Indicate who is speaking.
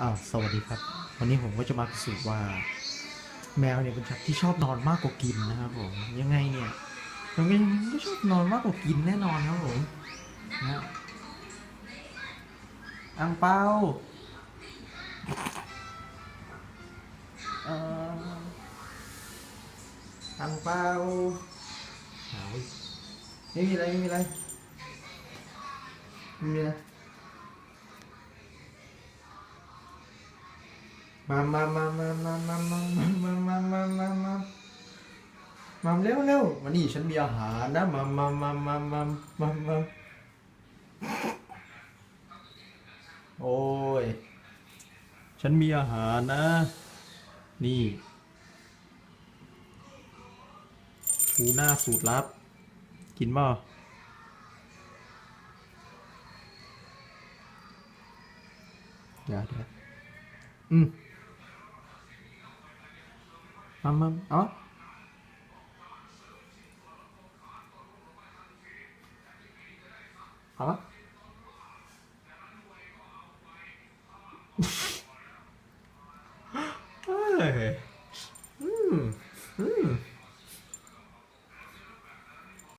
Speaker 1: อ้าวสวัสดีครับ วันนี้ผมก็จะมาพิสูจน์ว่า แมวเนี่ยเป็นสัตว์ที่ชอบนอนมากกว่ากินนะครับผมยังไงเนี่ยยังไงมันก็ชอบนอนมากกว่ากินแน่นอนครับผมนะอังเปาเอ่ออังเปาหายไม่มีอะไรไม่มีอะไรไม่มีอะไร มามามามามามามามามามามามามามาเร็วเร็ววันนี้ฉันมีอาหารนะมามามามามามามาโอ้ย ฉันมีอาหารนะ นี่ทูน่าสูตรลับ กินบ่เดี๋ยวเดี๋ยวอืม 慢慢啊。好了。哎，嗯。